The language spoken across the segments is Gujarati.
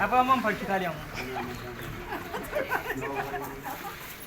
આપણે આમ ફરતી ખાલી આમ.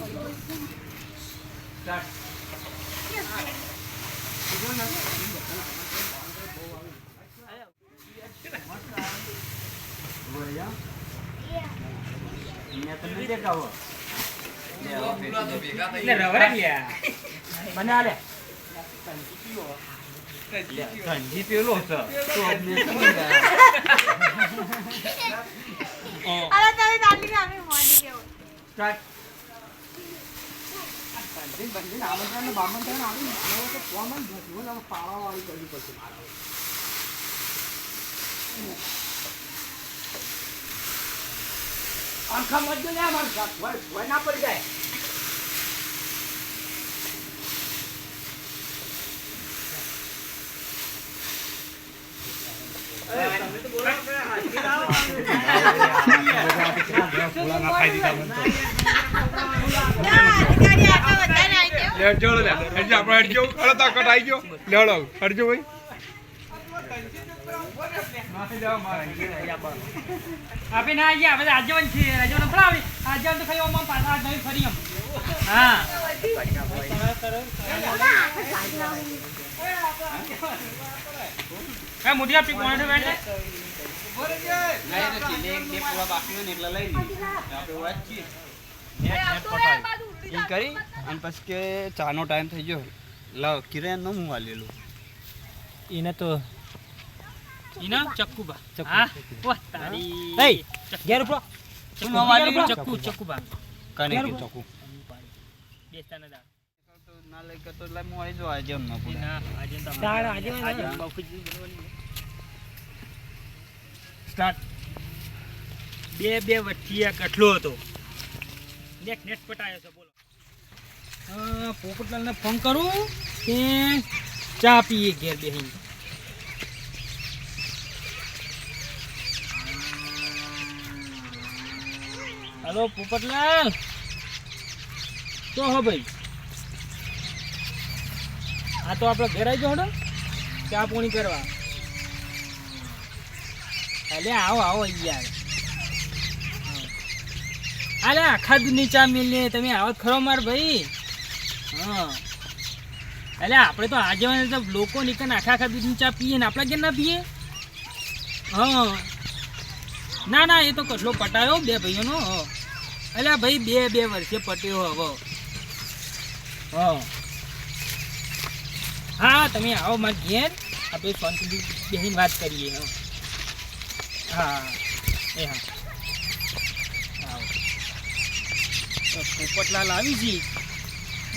અને- લે. પછી કિરાયા જેવું નહીં અહીંયા તમને દેખાવો એટલે રવરે ગયા મને આલે ધનજી પેલો છે તો અમને અરે તમે ને અમે મોડી ગયો સ્ટાર્ટ આખા મજો ને અમાર વય ના પડી જાય ગાડી આગળ વધારે આવી લેજો લે તા કટ આવી ગયો લેવડો હરજો ભાઈ આપે ના ગયા હવે આજવન છે રાજવન પડાવી આજવન તો ખાલી પાછા આજ નવી ફરી એમ હા એ મોટી આપી કોણ બેઠ કરી અને પછી કે ચાનો ટાઈમ થઈ ગયો. લાવ કિરણ નો હું આલેલું એને તો ઇના ચક્કુબા ચક્કુ, હા? ચક્કુ. વાહ તારી એય, ઘેર ઉપરો. શું નામ આલ્યું? ચક્કુ ચક્કુબા કને કી ચકુ બેસતા તો ના લઈ કે તો લા હું આવી જો આજે ન પડે ના આજે તો આજે આજે બાપુજી બનવાની સ્ટાર્ટ બે બે વઠિયા કઠલો હતો. નેટ નેટ પટાયો છે, બોલો. પોપટલાલને ફોન કરું કે ચા પીએ ઘેર બેહીને? હલો, પોપટલાલ? તો હો ભાઈ. આ તો આપણે ઘેર આવી જાઓ ચા પોણી કરવા. એટલે આવો આવો યાર અલે આખા દૂધની ચા મિલની તમે આવો જ ખરો માર ભાઈ. હા. અરે આપણે તો આજે તો લોકો નીકળે આખા આખા દૂધની ચા પીએ ને આપણે કેમ ના પીએ. હા. ના ના, એ તો કટલો પટાયો બે ભાઈઓનો. અલે ભાઈ, બે બે વર્ષે પટ્યો હવે. હા. હા, તમે આવો માર ઘેર. આપણે શાંતિથી બેસીને વાત કરીએ હા. એ હા આવો તો પોપટલાલ આવી છે.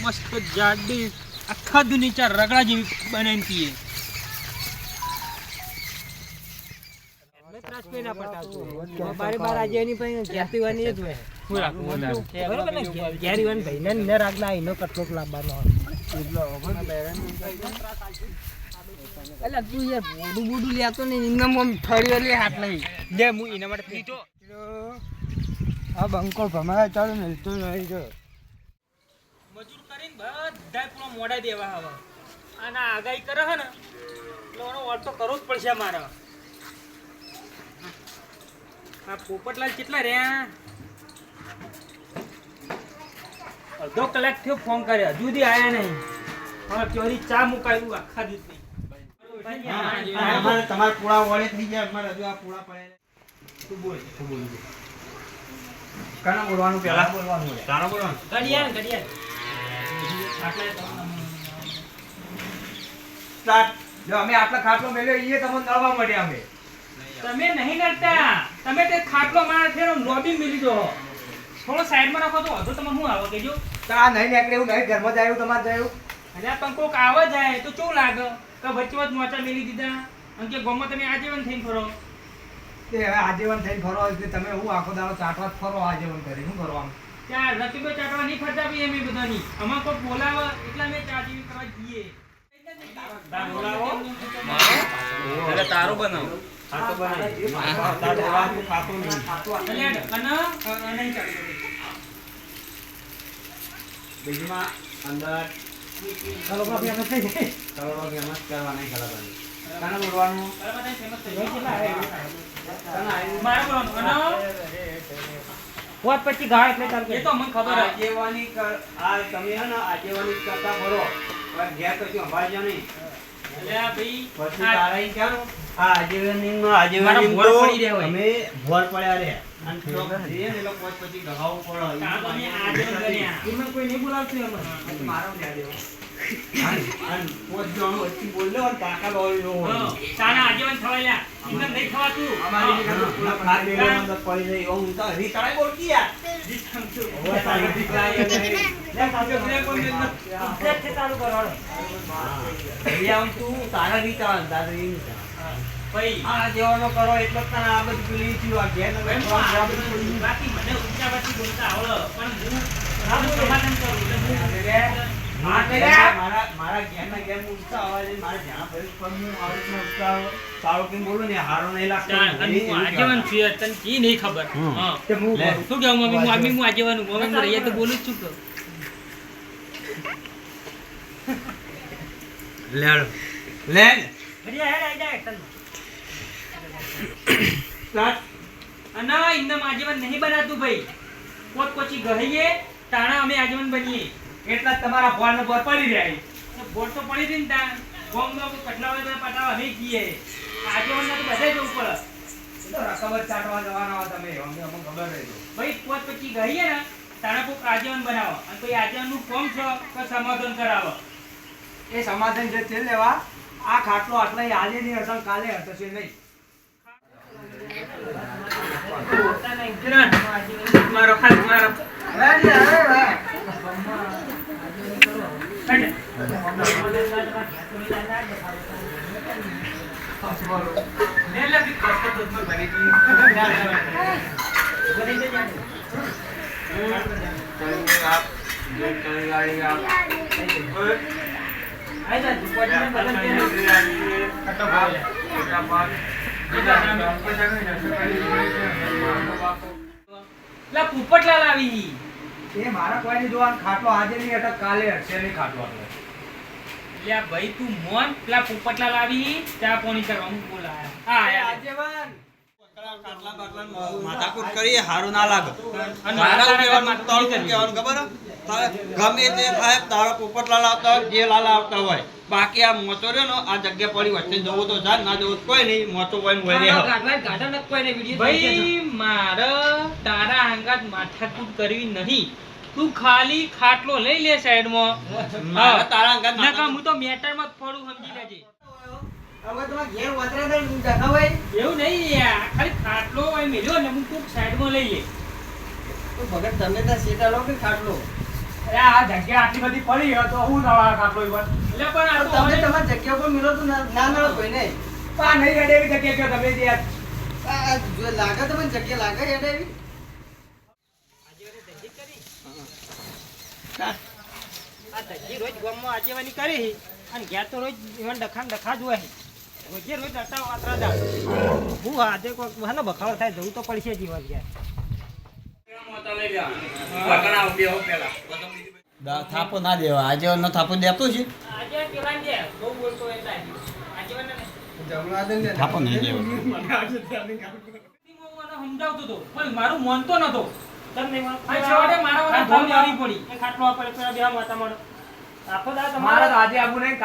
મસ્ત જાડી આખા દુનિયા રગડા જેવી બનાવી પીએ. બારે બાર આજે એની પાસે ઘેર પીવાની જ હોય. હું રાખું વધારે બરોબર ને? ઘેર- ઘેર ઈવન ભાઈને ને રાખના એનો કટલોક લાવવાનો એટલે તું યાર બોડું બોડું લેતો ને ઇન્દમ આમ ઠળ્યો લે હાથ નહીં. જે હું એના માટે પીતો. આ બંકો ભમાયા ચાલુ ને તો નહીં જો મજૂર કરીને બધા પૂરો મોડા દેવા હવે અને આગાહી કરે હે ને એટલે એનો ઓર્થ તો કરવો જ પડશે મારે આ પોપટલાલ કેટલા રહ્યા અડધો કલાક થયો ફોન કર્યો હજુ સુધી આવ્યા નહીં હવે ચોરી ચા મુકાયું આખા અમારે તમારા પૂળા વળે થઈ ગયા અમારે હજુ આ પૂળા પડે તું બોલ તું બોલું કના બોલવાનું પહેલા? બોલવાનું તારા બોલવાનું? ઘડિયાળ ઘડિયાળ. આટલા તો સ્ટાર્ટ. જો અમે આટલા ખાટલો મેલ્યો ઈએ તમને નળવા મળ્યા અમે. તમે નહીં નડતા. તમે તે ખાટલો મારા ફેરો લોબી મિલી દો. થોડો સાઈડમાં રાખો તો વધુ તમે શું આવો કેજો તો નહીં નીકળે એવું નહીં ઘરમાં જાય એવું તમારે જાય એવું? અને આ પણ કોક આવે જાય તો કેવું લાગે? કે વચ્ચે વચ્ચે મોચા મેલી દીધા. અને કે ગમો તમે આજીવન થઈને ફરો. તે હવે આજીવન થઈને ફરો કે તમે હું આખો દાડો ચાટવા જ ફરો આજીવન કરી શું કરવાનું? ત્યાં રકીબો ચાટવા નહીં ફરતા બી અમે બધાની. અમાર કોઈ બોલાવે એટલે અમે ચા જેવી કરવા જઈએ. તારું બનાવ. બીજમાં અંદર થઈ કલાકારી કાના બોલવાનું? પોત પછી ગાળ એટલે ચાલુ એ તો મને ખબર હતી આગેવાની કર આ તમે હે ને આગેવાની કરતા ફરો હવે ઘેર કશું સંભાળજો નહીં એટલે આ ભાઈ પછી તારા ઈ ક્યાંનું? આ આગેવાનીમાં મારા આગેવાની ભોર તો પડી રહ્યા હોય. અમે ભોર પડ્યા રે અને તો જે ને લોકો પછી ગહાવું પડો આ તો અમે આજીવન કર્યા. એમાં કોઈ નહીં બોલાવતું એમાં મારો દેવો. કરો એટલે તને આ બધું પેલી થયું. આ ઘેર. બાકી મને ઊંચા પાછી બોલતા આવડે. પણ હું સમાધાન કરું. એટલે મારા જ્યાં હું આવી સારું બોલું ને હારો નહીં લાગતો. હું આજીવન છું યાર, તને કી નહીં ખબર? હા. તે હું લે. શું કહું મમ્મી? હું મમ્મી હું આજીવન હું મમ્મી હું રહીએ તો બોલું જ છું કે. લેડ લેડ ઘડિયા હેડ આઈ જાય એક્શન સ્ટાર્ટ અને એમને આજીવન નહીં બનાતું ભાઈ. કોચ કોચી ગહીએ તાણા અમે આજીવન બનીએ. એટલા તમારા તમારા ફોન બોર પડી રહ્યા બોર્ડ તો પડી હતી ને ત્યાં ગોમમાં નો કટલા હોય તો પટાવા નહીં આજે મને તો બધે જવું પડે. તો રકમ ચાટવા જવાના હો તમે અમને અમને ખબર રહી તો. ભાઈ પોત પછી ગઈએ ને તાણા કોઈક આજીવન બનાવો. અને કોઈ આજીવનનું કોમ છો તો સમાધાન કરાવો. એ સમાધાન જે છે લેવા આ ખાટલો આટલા આજે નહીં હશે ને કાલે હશે નહીં. મારો ખાસ મારો. લા, પોપટલાલ આવી એ મારા કોઈની જોવાનું ખાટલો આજે નહીં હશે કાલે હશે નહીં ખાટલો આપણો. લે ભાઈ તું મોન પેલા પોપટલા લાવી ચા પાણી કરવાનું બોલાયા. હા આયા. માથાકૂટ કરીએ હારું ના લાગે. મારા કહેવાનું ખબર ગમે તે થાય તારા પોપટલા લાવતા હોય જે લાલ આવતા હોય. બાકી આ મોચો રહ્યો ને આ જગ્યા પડી વચ્ચે જવું તો જા ના જવું કોઈ નહીં મોચો હોય ને હોય. ભાઈ મારે તારા આંગાત માથાકૂટ કરવી નહીં. તું ખાલી ખાટલો લઈ લે સાઈડમાં. મારે તારા અંગાત હું તો મેટરમાં જ ફોડું સમજી લેજે. હવે તમારે ઘેર વતરે તો દેખાવાય એવું નહીં યાર ખાલી ખાટલો હોય મેલ્યો ને હું કોક સાઈડમાં લઈ લે તો ભગત તમે ત્યાં સીટા લો કે ખાટલો? અરે આ જગ્યા આટલી બધી પડી હોય તો હું નવા ખાટલો ઈ એટલે પણ તમે તમારી જગ્યા પર મિલો તો ના ના મળો કોઈ નહીં. આ નહીં અડે એવી જગ્યા કે તમે જો લાગે તમને જગ્યા લાગે એવી. આ તજી રોજ ગામમાં આગેવાની કરી અને ઘેર તો રોજ ઈવન ડખા ડખા જ હોય રોજે રોજ ડટા વાતરા દા હું આજે કોઈક હે ને બખાડો થાય જવું તો પડશે જીવન ઘેર. થાપો ના દેવા. આજે નો થાપો દેતો છે? મને થાપો નહીં દેવો. સમજાવતો હતો પણ મારું માનતો નતો. તમને મારા વાળા મારી પડી. ખાટલો આપણે પેલા બે માતા મળો આખો દા મારે આજે નહીં